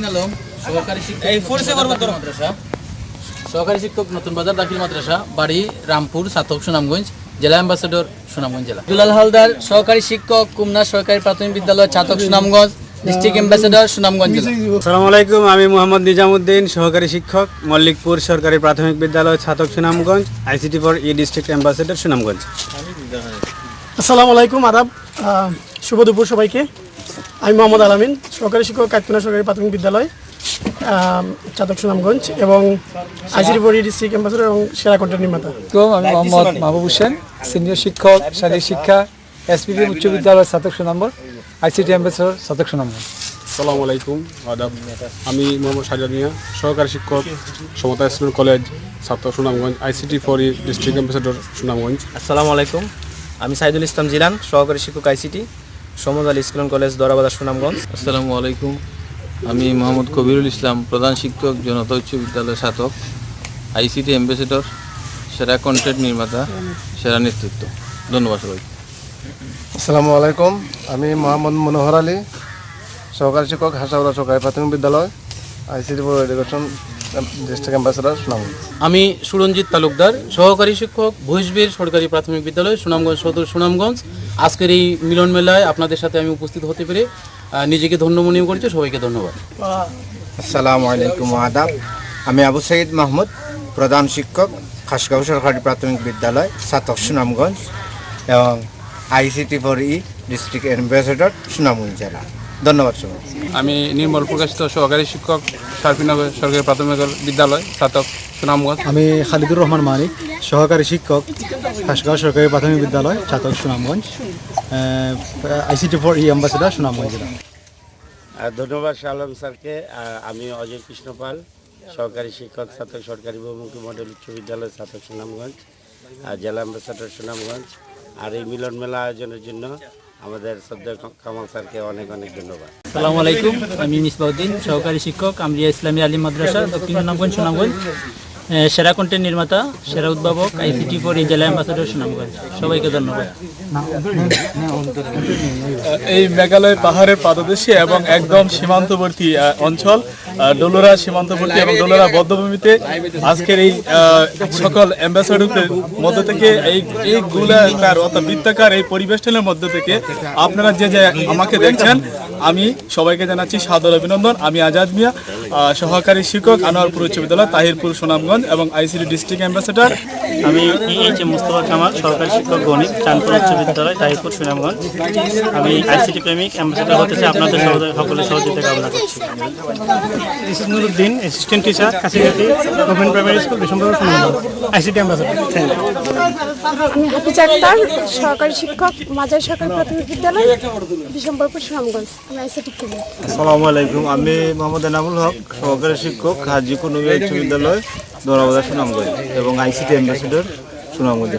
শাহিন আলম সহকারী শিক্ষক এই ফোর্সে করব তোর। মাদ্রাসা। সহকারী শিক্ষক নতুন বাজার দাখিল মাদ্রাসা বাড়ি রামপুর সাতক সুনামগঞ্জ জেলা অ্যাম্বাসেডর সুনামগঞ্জ জেলা। দুলাল হালদার সহকারী শিক্ষক কুমনা সরকারি প্রাথমিক বিদ্যালয় ছাতক সুনামগঞ্জ ডিস্ট্রিক্ট অ্যাম্বাসেডর সুনামগঞ্জ জেলা। আলাইকুম আমি মোহাম্মদ নিজামুদ্দিন সহকারী শিক্ষক মল্লিকপুর সরকারি প্রাথমিক বিদ্যালয় Chhatak Sunamganj ICT for E district ambassador Sunamganj. আসসালামু আলাইকুম আদাব। শুভ দুপুর সবাইকে। আমি মোহাম্মদ আলামিন সরকারি শিক্ষক কাকতুনা সরকারি প্রাথমিক বিদ্যালয় চাতক সুনামগঞ্জ এবং বড়ি ডিস্ট্রিক্ট অ্যাম্বাসেডর এবং সেরা কন্টেন্ট নির্মাতা। আলাইকুম আমি মোহাম্মদ মাহবুব হোসেন সিনিয়র শিক্ষক শারীরিক শিক্ষা এসপিপি উচ্চ বিদ্যালয় সাতক নম্বর আইসিটি অ্যাম্বাসেডর সাতক নম্বর সালামু আলাইকুম আদাব। আমি মোহাম্মদ সাজাদ মিয়া সহকারী শিক্ষক সমতা ইসলাম কলেজ ছাত্র Sunamganj ICT for district ambassador Sunamganj. আসসালামু আলাইকুম আমি সাইদুল ইসলাম জিলান সহকারী শিক্ষক ICT Samad Ali school college Darabazar Sunamganj. আসসালামু আলাইকুম। আমি মোহাম্মদ কবিরুল ইসলাম প্রধান শিক্ষক জনতা উচ্চ বিদ্যালয় ছাতক আইসিটি অ্যাম্বাসেডর সেরা কন্টেন্ট নির্মাতা সেরা নেতৃত্ব। ধন্যবাদ সবাই আসসালামু আলাইকুম। আমি মোহাম্মদ মনোহর আলী সহকারী শিক্ষক হাসাউড়া সরকারি প্রাথমিক বিদ্যালয় ICT education. District ambassador Sunamganj. আমি সুরঞ্জিত তালুকদার সহকারী শিক্ষক ভুইসবীর সরকারি প্রাথমিক বিদ্যালয় সুনামগঞ্জ সদর সুনামগঞ্জ। আজকের এই মিলন মেলায় আপনাদের সাথে আমি উপস্থিত হতে পেরে নিজেকে ধন্য মনে করছি সবাইকে ধন্যবাদ। আসসালামু আলাইকুম আদাব। আমি আবু সঈদ মাহমুদ প্রধান শিক্ষক খাসগাঁও সরকারি প্রাথমিক বিদ্যালয় সাতক সুনামগঞ্জ এবং ICT for E district ambassador Sunamganj জেলা। ধন্যবাদ সবাই আমি নির্মল প্রকাশিত সহকারী শিক্ষক সার্ফিনগর সরকারি প্রাথমিক বিদ্যালয় ছাত্র সুনামগঞ্জ। আমি খালিদুর রহমান মানিক সহকারী শিক্ষক হাসগাঁও সরকারি প্রাথমিক বিদ্যালয় Chhatak Sunamganj ICT for E ambassador Sunamganj জেলা। আর ধন্যবাদ শাহ আলম স্যারকে আমি অজয় কৃষ্ণ পাল সহকারী শিক্ষক ছাত্র সরকারি বহুমুখী মডেল উচ্চ বিদ্যালয় ছাত্র সুনামগঞ্জ আর জেলা অ্যাম্বাসাডর সুনামগঞ্জ। আর এই মিলন মেলা আয়োজনের জন্য আমাদের শ্রদ্ধা কামাল স্যারকে অনেক অনেক ধন্যবাদ। আসসালামু আলাইকুম, আমি মিসবাউদ্দিন, সহকারী শিক্ষক, আমরিয়া ইসলামী আলী মাদ্রাসা, দক্ষিণ সুনামগঞ্জ সেরা কন্টেন্ট নির্মাতা, সেরা উদ্ভাবক আইসিটি ফর এই জেলা অ্যাম্বাসেডর সুনামগঞ্জ। সবাইকে ধন্যবাদ। এই মেঘালয় পাহাড়ের পাদদেশে এবং একদম সীমান্তবর্তী অঞ্চল ডোলোরা সীমান্তবর্তী এবং ডোলোরা বদ্ধভূমিতে আজকের এই সকল অ্যাম্বাসাডারদের মধ্য থেকে এই এই গোলাকার অর্থাৎ বৃত্তাকার এই পরিবেশনের মধ্য থেকে আপনারা যে যে আমাকে দেখছেন, আমি সবাইকে জানাচ্ছি সাদর অভিনন্দন। আমি আজাদ মিয়া। সহকারী শিক্ষক আনোয়ারপুর উচ্চ বিদ্যালয় তাহিরপুর সুনামগঞ্জ এবং আইসিডি ডিস্ট্রিক্ট অ্যাম্বাসেডর। আমি এইচ এম মুস্তফা কামাল সরকারি শিক্ষক গণিত চাঁদপুর উচ্চ বিদ্যালয় তাহিরপুর সুনামগঞ্জ। আমি আইসিটি প্রেমিক অ্যাম্বাসেডর হতে চাই আপনাদের সকলের সহযোগিতা কামনা করছি। Nuruddin assistant teacher Kachhigati government primary school Bishambar Sunamganj ICT ambassador thank you আমি হাফিজ আক্তার সহকারী শিক্ষক মাজার সরকারি প্রাথমিক বিদ্যালয় বিশম্বরপুর সুনামগঞ্জ আমি আইসিটি কিনে আসসালামু আলাইকুম আমি মোহাম্মদ এনামুল হক সহকারী শিক্ষক হাজি কুনুবিয়া উচ্চ বিদ্যালয় দোরাবাজার সুনামগঞ্জ এবং আইসিটি অ্যাম্বাসেডর সুনামগঞ্জ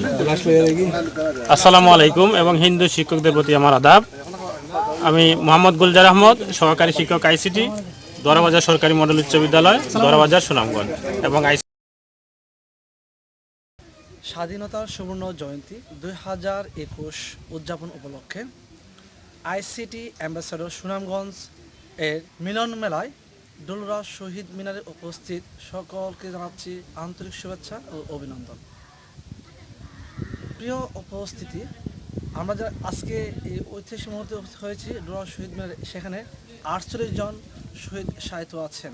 আসসালামু আলাইকুম এবং হিন্দু শিক্ষকদের প্রতি আমার আদাব। আমি মোহাম্মদ গুলজার আহমদ সহকারী শিক্ষক আইসিটি দরাবাজার সরকারি মডেল উচ্চ বিদ্যালয় দরাবাজার সুনামগঞ্জ এবং আইসি স্বাধীনতার সুবর্ণ জয়ন্তী দুই হাজার একুশ উদযাপন উপলক্ষে আইসিটি অ্যাম্বাসাডর সুনামগঞ্জ এর মিলন মেলায় ডোলরা শহীদ মিনারে উপস্থিত সকলকে জানাচ্ছি আন্তরিক শুভেচ্ছা ও অভিনন্দন। প্রিয় উপস্থিতি, আমরা যারা আজকে এই ঐতিহাসিক মুহূর্তে হয়েছি, ডোলরা শহীদ মিনারে, সেখানে আটচল্লিশ জন শহীদ সাহিত্য আছেন।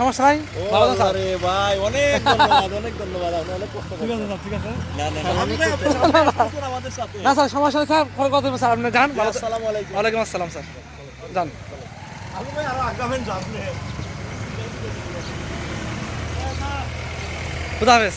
সমস্যা নাই। ভাই অনেক ধন্যবাদ অনেক ধন্যবাদ আপনি অনেক কষ্ট ঠিক আছে ঠিক আছে। না না আমাদের সাথে। না স্যার সমস্যা নেই স্যার পরে কথা বলব স্যার আপনি যান আসসালামু আলাইকুম। ওয়ালাইকুম আসসালাম স্যার। যান। আপনি ভাই আরও আগাবেন যাবেন খুদা হাফেজ।